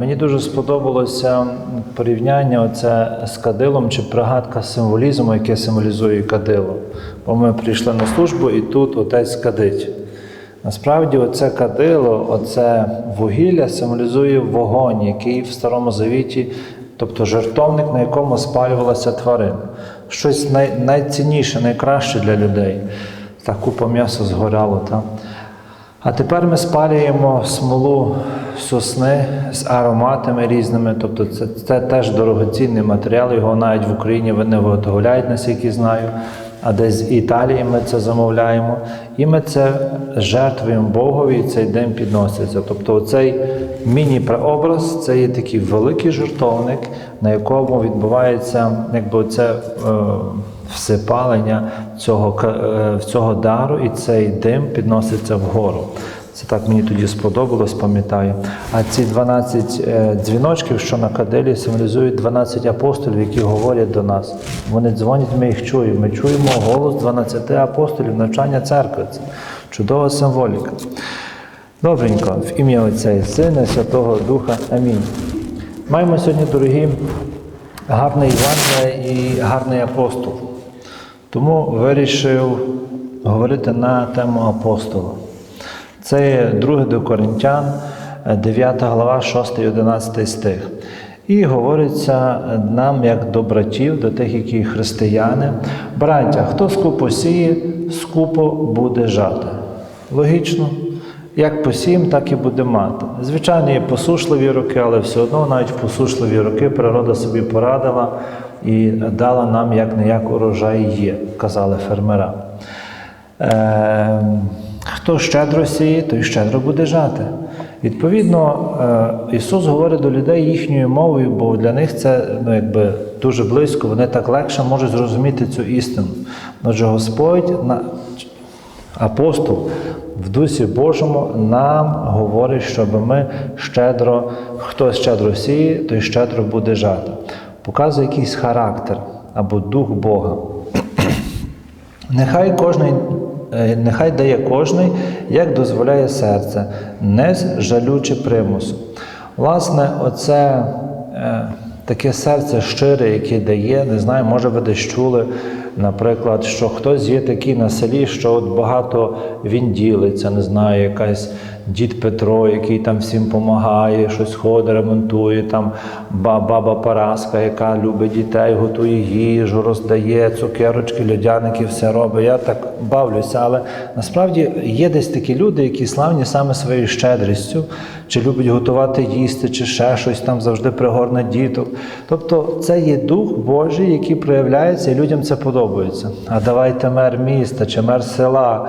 Мені дуже сподобалося порівняння оце з кадилом чи пригадка символізму, яке символізує кадило. Бо ми прийшли на службу і тут отець кадить. Насправді, оце кадило, оце вугілля символізує вогонь, який в Старому Завіті, тобто жертовник, на якому спалювалася тварина. Щось най, найцінніше, найкраще для людей. Так купа м'яса згоряло. Та? А тепер ми спалюємо смолу сосни з ароматами різними. Тобто це, це теж дорогоцінний матеріал, його навіть в Україні не виготовляють, наскільки знаю. А десь з Італії ми це замовляємо. І ми це жертвуємо Богові, і цей день підноситься. Тобто цей міні-прообраз це є такий великий жертовник, на якому відбувається якби це. Е, всипалення цього, е, цього дару, і цей дим підноситься вгору. Це так мені тоді сподобалось, пам'ятаю. А ці 12 е, дзвіночків, що на кадилі, символізують 12 апостолів, які говорять до нас. Вони дзвонять, ми їх чуємо. Ми чуємо голос 12 апостолів, навчання церкви. Це чудова символіка. Добренько, в ім'я Отця і Сина, і Святого Духа. Амінь. Маємо сьогодні, дорогі, гарний Іван і гарний апостол. Тому вирішив говорити на тему апостола. Це є 2 до Коринтян, 9 глава, 6 11 стих. І говориться нам, як до братів, до тих, які християни. Браття, хто скупо сіє, скупо буде жати. Логічно. Як посієм, так і буде мати. Звичайно, є посушливі роки, але все одно навіть посушливі роки природа собі порадила і дала нам як не як урожай є, казали фермера. Е, хто щедро сіє, той щедро буде жати. Відповідно, е, Ісус говорить до людей їхньою мовою, бо для них це ну, якби, дуже близько, вони так легше можуть зрозуміти цю істину. Отже, Господь, апостол в Дусі Божому нам говорить, щоб ми щедро, хто щедро сіє, той щедро буде жати. Показує якийсь характер або дух Бога. Нехай кожний, е, нехай дає кожний, як дозволяє серце, не жалючи примусу. Власне, оце е, таке серце щире, яке дає, не знаю, може ви десь чули, наприклад, що хтось є такий на селі, що от багато він ділиться, не знаю, якась дід Петро, який там всім допомагає, щось ходить, ремонтує, там баба Параска, яка любить дітей, готує їжу, роздає цукерочки, льодяники, все робить. Я так бавлюся, але насправді є десь такі люди, які славні саме своєю щедрістю, чи люблять готувати їсти, чи ще щось там завжди пригорне діток. Тобто це є дух Божий, який проявляється, і людям це подобається. А давайте мер міста чи мер села.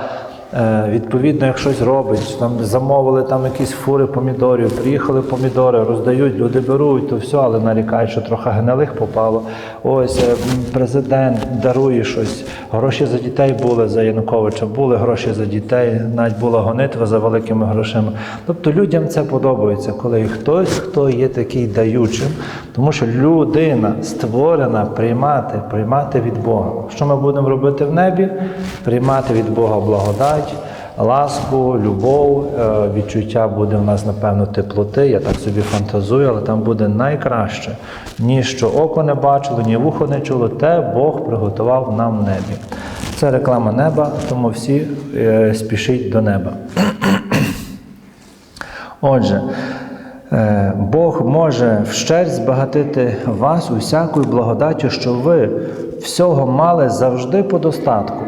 Е, Відповідно, як щось робить, там замовили там якісь фури помідорів, приїхали помідори, роздають, люди беруть, то все, але нарікають, що трохи гнилих попало. Ось е, президент дарує щось. Гроші за дітей були за Януковича, були гроші за дітей, навіть була гонитва за великими грошима. Тобто людям це подобається, коли хтось, хто є такий даючим, тому що людина створена приймати, приймати від Бога. Що ми будемо робити в небі? Приймати від Бога благодать, ласку, любов, е, відчуття буде в нас, напевно, теплоти. Я так собі фантазую, але там буде найкраще, ні що око не бачило, ні вухо не чуло, те Бог приготував нам в небі. Це реклама неба, тому всі е, спішіть до неба. Отже, е, Бог може вщерть збагатити вас усякою благодаттю, що ви всього мали завжди по достатку.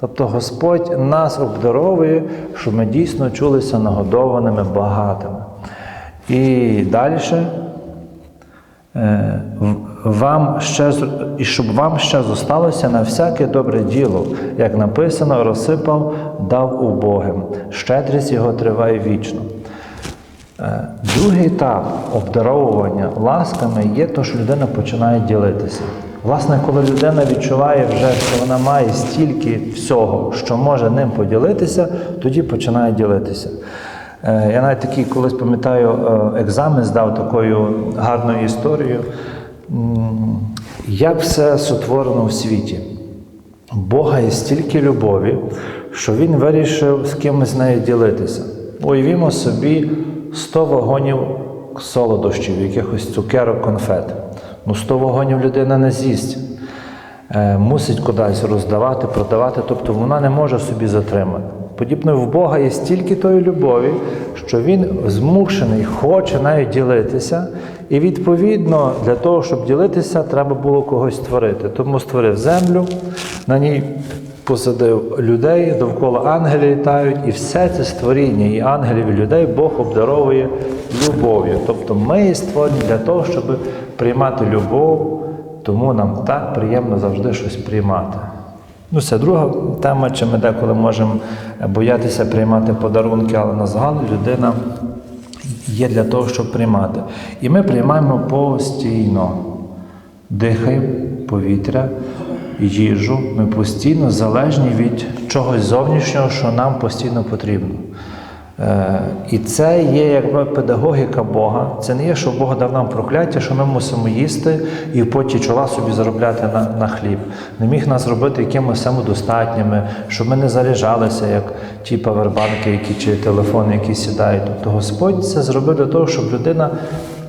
Тобто Господь нас обдаровує, щоб ми дійсно чулися нагодованими, багатими. І далі е, вам ще, і щоб вам ще зосталося на всяке добре діло, як написано, розсипав, дав убогим. Щедрість його триває вічно. Е, Другий етап обдаровування ласками є то, що людина починає ділитися. Власне, коли людина відчуває вже, що вона має стільки всього, що може ним поділитися, тоді починає ділитися. Е, Я навіть такий колись пам'ятаю, е, екзамен здав такою гарною історією, як все сотворено в світі. Бога є стільки любові, що він вирішив з кимось нею ділитися. Уявімо собі 100 вагонів солодощів, якихось цукерок, конфет. Ну, 100 вагонів людина не з'їсть. Е, мусить кудись роздавати, продавати, тобто вона не може собі затримати. Подібно в Бога є стільки тої любові, що він змушений, хоче навіть ділитися, і відповідно для того, щоб ділитися, треба було когось створити. Тому створив землю, на ній посадив людей, довкола ангели літають, і все це створіння і ангелів, і людей Бог обдаровує любов'ю. Тобто ми є створені для того, щоб приймати любов. Тому нам так приємно завжди щось приймати. Ну, це друга тема, чи ми деколи можемо боятися приймати подарунки, але на загал людина є для того, щоб приймати. І ми приймаємо постійно. Дихаємо повітря, їжу. Ми постійно залежні від чогось зовнішнього, що нам постійно потрібно. Е, І це є якби педагогіка Бога. Це не є, що Бог дав нам прокляття, що ми мусимо їсти і в поті чола собі заробляти на, на хліб. Не міг нас робити якимось самодостатніми, щоб ми не заряджалися, як ті павербанки, які чи телефони, які сідають. Тобто Господь це зробив для того, щоб людина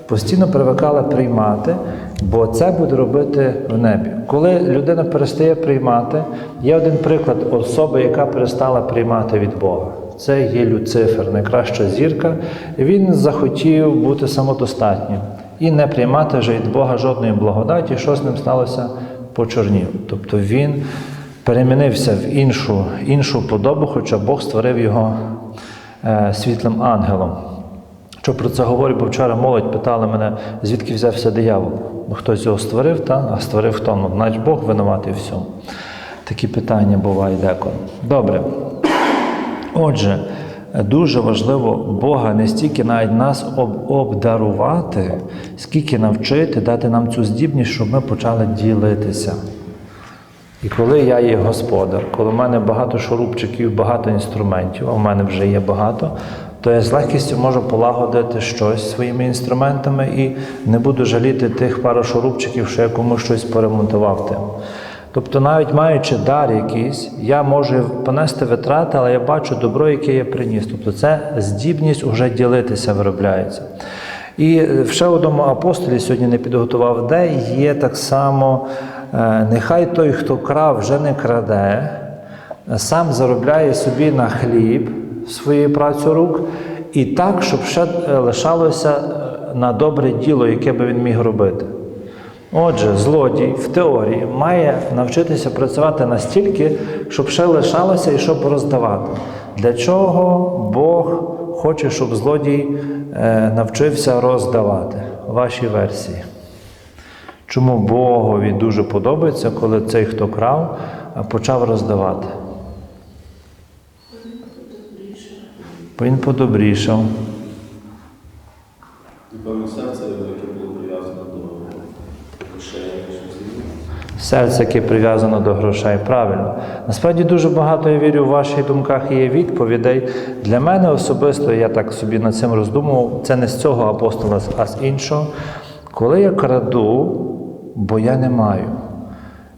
постійно привикала приймати, бо це буде робити в небі. Коли людина перестає приймати, є один приклад особи, яка перестала приймати від Бога. Це є Люцифер, найкраща зірка. Він захотів бути самодостатнім і не приймати вже від Бога жодної благодаті, що з ним сталося почорнів. Тобто він перемінився в іншу, іншу подобу, хоча Бог створив його е, світлим ангелом. Що про це говорю, бо вчора молодь питала мене, звідки взявся диявол. Ну, хтось його створив, та? а створив хто? Ну, значить Бог винуватий всьому. Такі питання бувають деколи. Добре. Отже, дуже важливо Бога не стільки навіть нас об- обдарувати, скільки навчити, дати нам цю здібність, щоб ми почали ділитися. І коли я є господар, коли в мене багато шурупчиків, багато інструментів, а в мене вже є багато, то я з легкістю можу полагодити щось своїми інструментами і не буду жаліти тих пару шурупчиків, що я комусь щось поремонтував тим. Тобто, навіть маючи дар якийсь, я можу понести витрати, але я бачу добро, яке я приніс. Тобто це здібність уже ділитися виробляється. І в ще одному апостолі сьогодні не підготував, де є так само, е, нехай той, хто крав, вже не краде, сам заробляє собі на хліб своєю працю рук, і так, щоб ще е, лишалося е, на добре діло, яке би він міг робити. Отже, злодій в теорії має навчитися працювати настільки, щоб ще лишалося і щоб роздавати. Для чого Бог хоче, щоб злодій е, навчився роздавати? Ваші версії. Чому Богові дуже подобається, коли цей, хто крав, е, почав роздавати? Бо він подобрішав. Напевно, серце, яке було прив'язано до грошей, щось інше. Серце, яке прив'язано до грошей, правильно. Насправді дуже багато, я вірю, в ваших думках є відповідей. Для мене особисто, я так собі над цим роздумував, це не з цього апостола, а з іншого. Коли я краду, бо я не маю.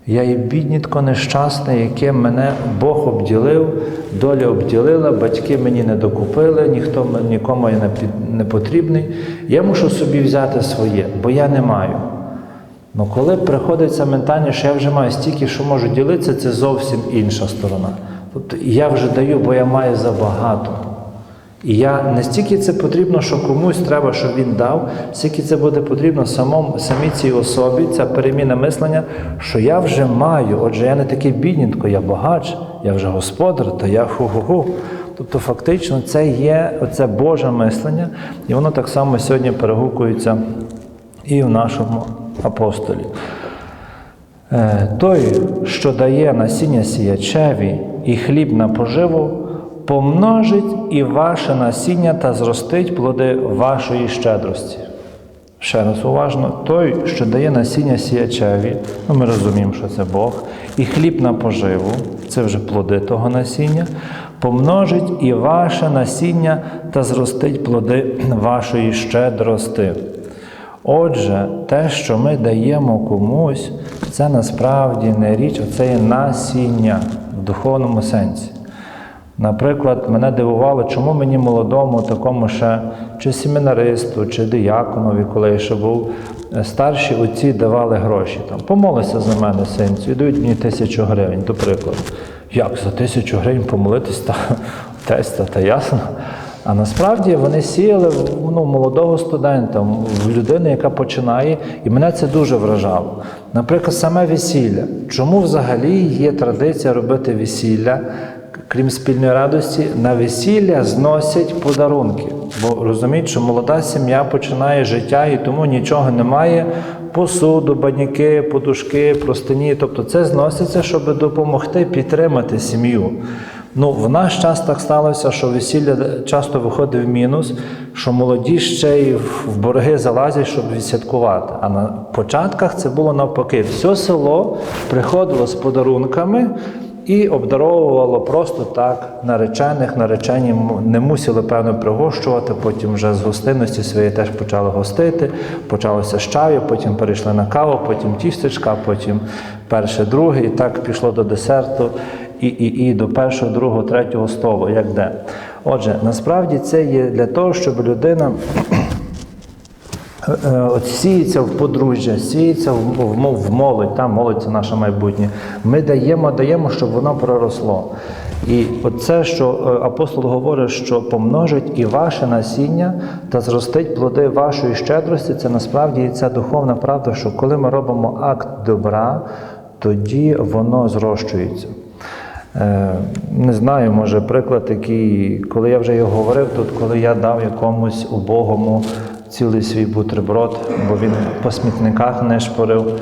Я є біднітко нещасний, яким мене Бог обділив, доля обділила, батьки мені не докупили, ніхто нікому не потрібний. Я мушу собі взяти своє, бо я не маю. Ну, коли приходить це ментальність, що я вже маю стільки, що можу ділитися, це зовсім інша сторона. Тобто я вже даю, бо я маю забагато. І я не стільки це потрібно, що комусь треба, щоб він дав, стільки це буде потрібно самому, самій цій особі, ця переміна мислення, що я вже маю. Отже, я не такий біднітко, я багач, я вже господар, то я ху-ху-ху. Тобто, фактично, це є оце Боже мислення, і воно так само сьогодні перегукується і в нашому апостолі. Е, Той, що дає насіння сіячеві і хліб на поживу, помножить і ваше насіння та зростить плоди вашої щедрості. Ще раз уважно, той, що дає насіння сіячеві, ну ми розуміємо, що це Бог, і хліб на поживу, це вже плоди того насіння, помножить і ваше насіння та зростить плоди вашої щедрости. Отже, те, що ми даємо комусь, це насправді не річ, а це є насіння в духовному сенсі. Наприклад, мене дивувало, чому мені молодому, такому ще чи семінаристу, чи дияконові, коли я ще був, е, старші отці давали гроші. Там, помолися за мене, синцю, і дають мені тисячу гривень, до прикладу. Як за тисячу гривень помолитись? Та, теста, та ясно. А насправді вони сіяли ну, молодого студента, в людини, яка починає, і мене це дуже вражало. Наприклад, саме весілля. Чому взагалі є традиція робити весілля, крім спільної радості, на весілля зносять подарунки. Бо розуміють, що молода сім'я починає життя і тому нічого немає. Посуду, баняки, подушки, простині. Тобто це зноситься, щоб допомогти підтримати сім'ю. Ну, в наш час так сталося, що весілля часто виходить в мінус, що молоді ще й в борги залазять, щоб відсвяткувати. А на початках це було навпаки. Все село приходило з подарунками і обдаровувало просто так наречених. Наречені не мусили, певно, пригощувати, потім вже з гостинності своєї теж почали гостити. Почалося з чаю, потім перейшли на каву, потім тістечка, потім перше, друге, і так пішло до десерту і, і, і до першого, другого, третього столу, як де. Отже, насправді це є для того, щоб людина е, от сіється в подружжя, сіється в, молодь, та молодь це наше майбутнє. Ми даємо, даємо, щоб воно проросло. І оце, що е, апостол говорить, що помножить і ваше насіння та зростить плоди вашої щедрості, це насправді і ця духовна правда, що коли ми робимо акт добра, тоді воно зрощується. Е, Не знаю, може, приклад такий, коли я вже його говорив тут, коли я дав якомусь убогому цілий свій бутерброд, бо він по смітниках не шпорив.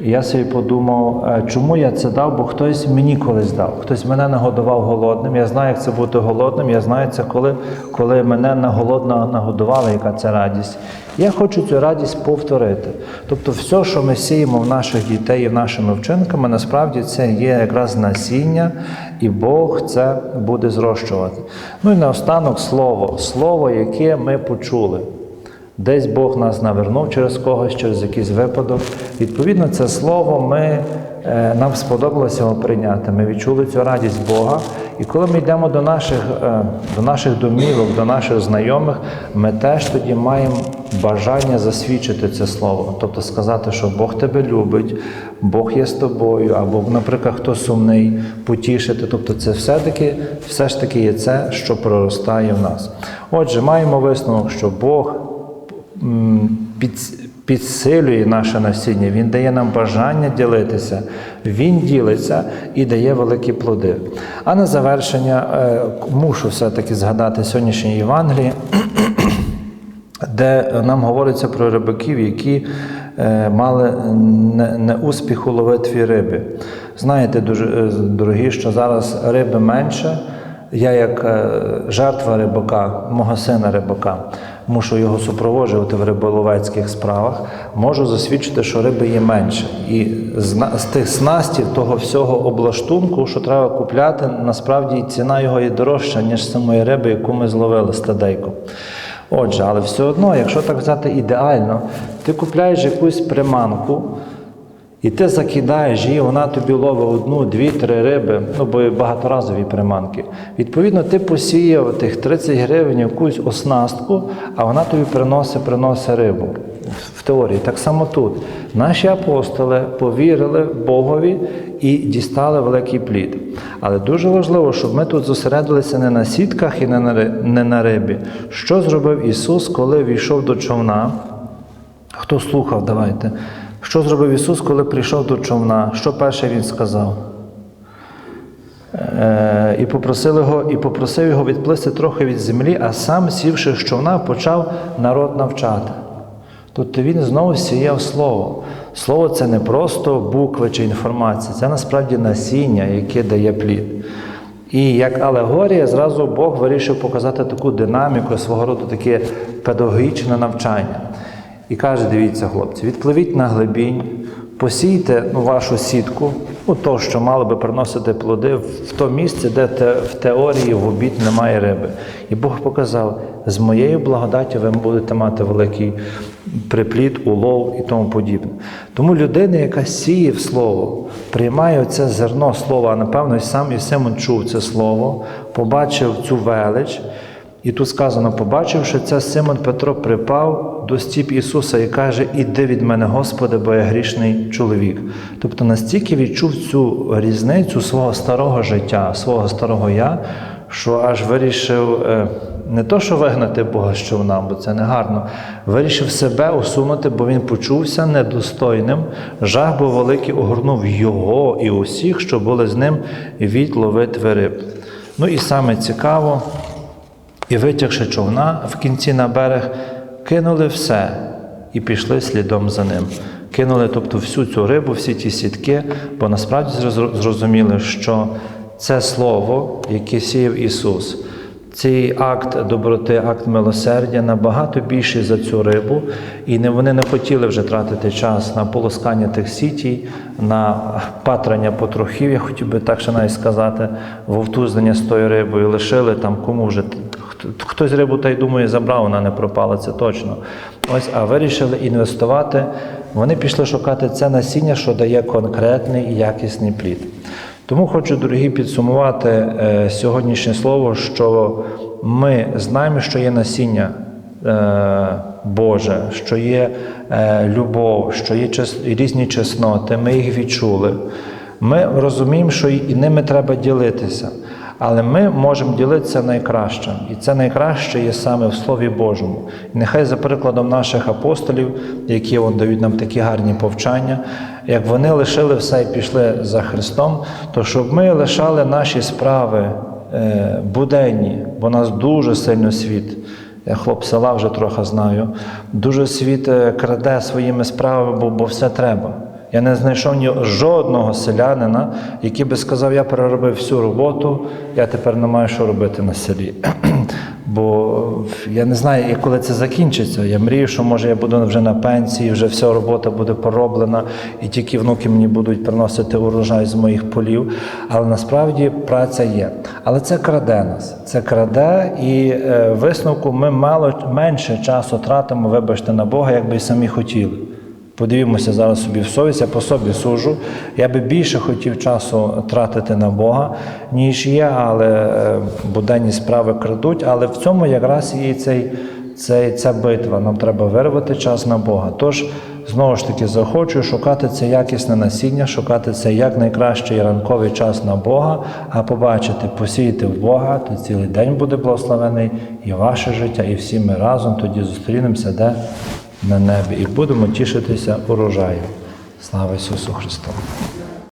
І я собі подумав, е, чому я це дав, бо хтось мені колись дав. Хтось мене нагодував голодним. Я знаю, як це бути голодним. Я знаю це, коли, коли мене на голодно нагодували, яка це радість. Я хочу цю радість повторити. Тобто, все, що ми сіємо в наших дітей і нашими вчинками, насправді це є якраз насіння, і Бог це буде зрощувати. Ну і наостанок слово, слово, яке ми почули. Десь Бог нас навернув через когось, через якийсь випадок. Відповідно, це слово ми, е, нам сподобалося його прийняти. Ми відчули цю радість Бога. І коли ми йдемо до наших, е, до наших домівок, до наших знайомих, ми теж тоді маємо бажання засвідчити це слово. Тобто сказати, що Бог тебе любить, Бог є з тобою, або, наприклад, хто сумний, потішити. Тобто, це все-таки, все ж таки є це, що проростає в нас. Отже, маємо висновок, що Бог підсилює наше насіння, Він дає нам бажання ділитися, Він ділиться і дає великі плоди. А на завершення е, мушу все-таки згадати сьогоднішнє Євангеліє, де нам говориться про рибаків, які е, мали не, не у ловитві риби. Знаєте, дуже е, дорогі, що зараз риби менше. Я, як жертва рибака, мого сина рибака, мушу його супроводжувати в риболовецьких справах, можу засвідчити, що риби є менше. І з, тих снастів, того всього облаштунку, що треба купляти, насправді ціна його є дорожча, ніж самої риби, яку ми зловили стадейку. Отже, але все одно, якщо так взяти ідеально, ти купляєш якусь приманку, і ти закидаєш її, вона тобі ловить одну, дві, три риби, ну бо багаторазові приманки. Відповідно, ти посіяв тих 30 гривень якусь оснастку, а вона тобі приносить, приносить рибу. В теорії. Так само тут. Наші апостоли повірили Богові і дістали великий плід. Але дуже важливо, щоб ми тут зосередилися не на сітках і не на рибі. Що зробив Ісус, коли війшов до човна? Хто слухав, давайте. Що зробив Ісус, коли прийшов до човна? Що перше Він сказав? Е, і, попросив його, і попросив його відплисти трохи від землі, а сам, сівши з човна, почав народ навчати. Тобто він знову сіяв слово. Слово це не просто букви чи інформація, це насправді насіння, яке дає плід. І як алегорія, зразу Бог вирішив показати таку динаміку, свого роду таке педагогічне навчання. І каже: дивіться, хлопці, відпливіть на глибінь, посійте ну, вашу сітку, у то, що мало би приносити плоди, в то місце, де те, в теорії в обід немає риби. І Бог показав, з моєю благодаттю ви будете мати великий приплід, улов і тому подібне. Тому людина, яка сіє в слово, приймає це зерно слова, а напевно, сам і Симон чув це слово, побачив цю велич. І тут сказано, побачивши це, Симон Петро припав до стіп Ісуса і каже: Іди від мене, Господи, бо я грішний чоловік. Тобто настільки відчув цю різницю свого старого життя, свого старого я, що аж вирішив е, не то, що вигнати Бога з човна, бо це не гарно, вирішив себе усунути, бо він почувся недостойним. Жах був великий, огорнув його і усіх, що були з ним від ловитви риб. Ну і саме цікаво. І витягши човна в кінці на берег, кинули все і пішли слідом за ним. Кинули, тобто, всю цю рибу, всі ті сітки, бо насправді зрозуміли, що це слово, яке сіяв Ісус, цей акт доброти, акт милосердя набагато більший за цю рибу, і вони не хотіли вже тратити час на полоскання тих сітій, на патрання потрохів, я хотів би так ще навіть сказати, вовтузнення з тою рибою, лишили там кому вже хтось рибу та й думає, забрав, вона не пропала, це точно. Ось, а вирішили інвестувати. Вони пішли шукати це насіння, що дає конкретний і якісний плід. Тому хочу, дорогі, підсумувати е, сьогоднішнє слово, що ми знаємо, що є насіння е, Боже, що є е, любов, що є різні чесноти, ми їх відчули. Ми розуміємо, що і ними треба ділитися. Але ми можемо ділитися найкращим. І це найкраще є саме в Слові Божому. І нехай за прикладом наших апостолів, які от дають нам такі гарні повчання, як вони лишили все і пішли за Христом, то щоб ми лишали наші справи е, буденні, бо нас дуже сильно світ. Я хлоп села вже трохи знаю. Дуже світ е, краде своїми справами, бо, бо все треба. Я не знайшов ні жодного селянина, який би сказав, я переробив всю роботу, я тепер не маю що робити на селі. Бо я не знаю, коли це закінчиться. Я мрію, що може я буду вже на пенсії, вже вся робота буде пороблена, і тільки внуки мені будуть приносити урожай з моїх полів. Але насправді праця є. Але це краде нас. Це краде, і е, висновку ми мало менше часу тратимо, вибачте, на Бога, як би й самі хотіли. Подивімося зараз собі в совість, я по собі сужу. Я би більше хотів часу тратити на Бога, ніж є, але е, буденні справи крадуть. Але в цьому якраз і цей, цей, ця битва. Нам треба вирвати час на Бога. Тож, знову ж таки, захочу шукати це якісне насіння, шукати це як найкращий ранковий час на Бога, а побачити, посіяти в Бога, то цілий день буде благословений і ваше життя, і всі ми разом тоді зустрінемося, де на небі і будемо тішитися урожаєм. Слава Ісусу Христу!